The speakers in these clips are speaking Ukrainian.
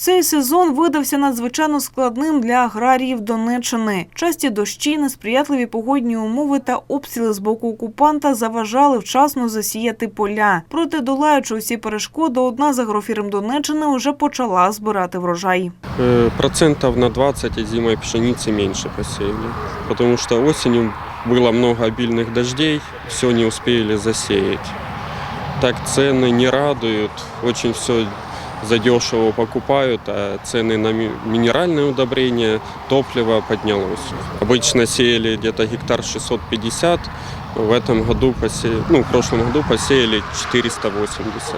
Цей сезон видався надзвичайно складним для аграріїв Донеччини. Часті дощі, несприятливі погодні умови та обстріли з боку окупанта заважали вчасно засіяти поля. Проте, долаючи усі перешкоди, одна з агрофірм Донеччини вже почала збирати врожай. Э, Процентов на 20 зимой пшеницы меньше посеяли. Потому что осенью было много обильных дождей, все не успели засеять. Так цены не радуют, очень все задешево покупают, а цены на ми- минеральные удобрения, топливо поднялось. Обычно сеяли где-то гектар 650, в этом году посеяли, ну, в прошлом году посеяли 480.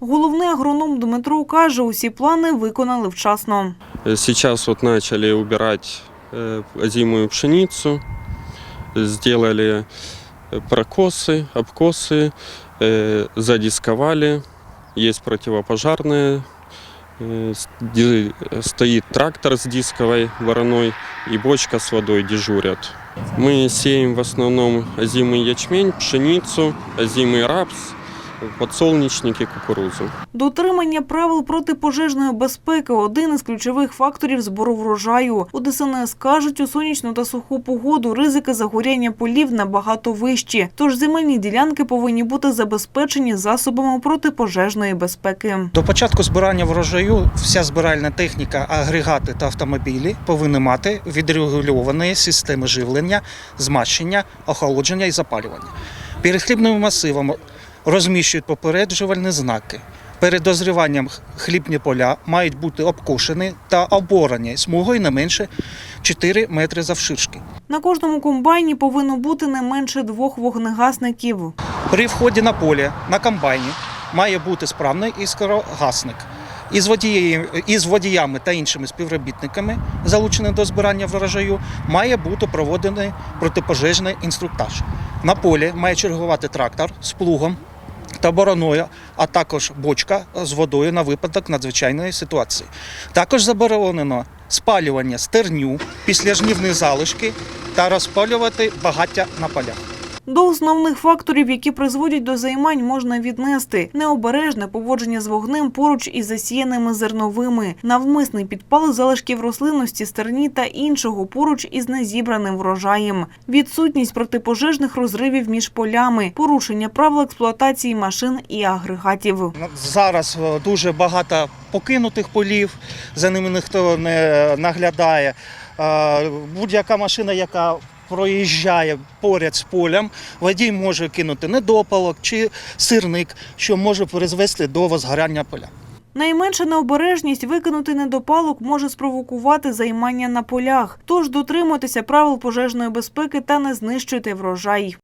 Головний агроном Дмитро каже, усі плани виконали вчасно. Сейчас вот начали убирать э, озимую пшеницу, сделали э, прокосы, обкосы, э, задисковали, есть противопожарные, э, с- ди- стоит трактор с дисковой вороной и бочка с водой дежурят. Мы сеем в основном озимый ячмень, пшеницу, озимый рапс, подсолнечники, кукурузу. Дотримання правил протипожежної безпеки один із ключових факторів збору врожаю. У ДСНС кажуть, у сонячну та суху погоду ризики загоряння полів набагато вищі. Тож земельні ділянки повинні бути забезпечені засобами протипожежної безпеки. До початку збирання врожаю вся збиральна техніка, агрегати та автомобілі повинні мати відрегульовані системи живлення, змащення, охолодження і запалювання. Перед хлібним масивом розміщують попереджувальні знаки. Перед дозріванням хлібні поля мають бути обкошені та оборані смугою не менше 4 метри завширшки. На кожному комбайні повинно бути не менше двох вогнегасників. При вході на поле на комбайні має бути справний іскрогасник. Із, водієм, із водіями та іншими співробітниками, залученими до збирання врожаю, має бути проведений протипожежний інструктаж. На полі має чергувати трактор з плугом та бороною, а також бочка з водою на випадок надзвичайної ситуації. Також заборонено спалювання стерню після жнівних залишки та розпалювати багаття на полях. До основних факторів, які призводять до займань, можна віднести необережне поводження з вогнем поруч із засіяними зерновими, навмисний підпал залишків рослинності, стерні та іншого поруч із незібраним врожаєм, відсутність протипожежних розривів між полями, порушення правил експлуатації машин і агрегатів. Зараз е, дуже багато покинутих полів, за ними ніхто не наглядає. Е, Будь-яка машина, яка проїжджає поряд з полем, водій може кинути недопалок чи сирник, що може призвести до возгорання поля. Найменша необережність викинути недопалок може спровокувати займання на полях. Тож дотримуйтеся правил пожежної безпеки та не знищуйте врожай.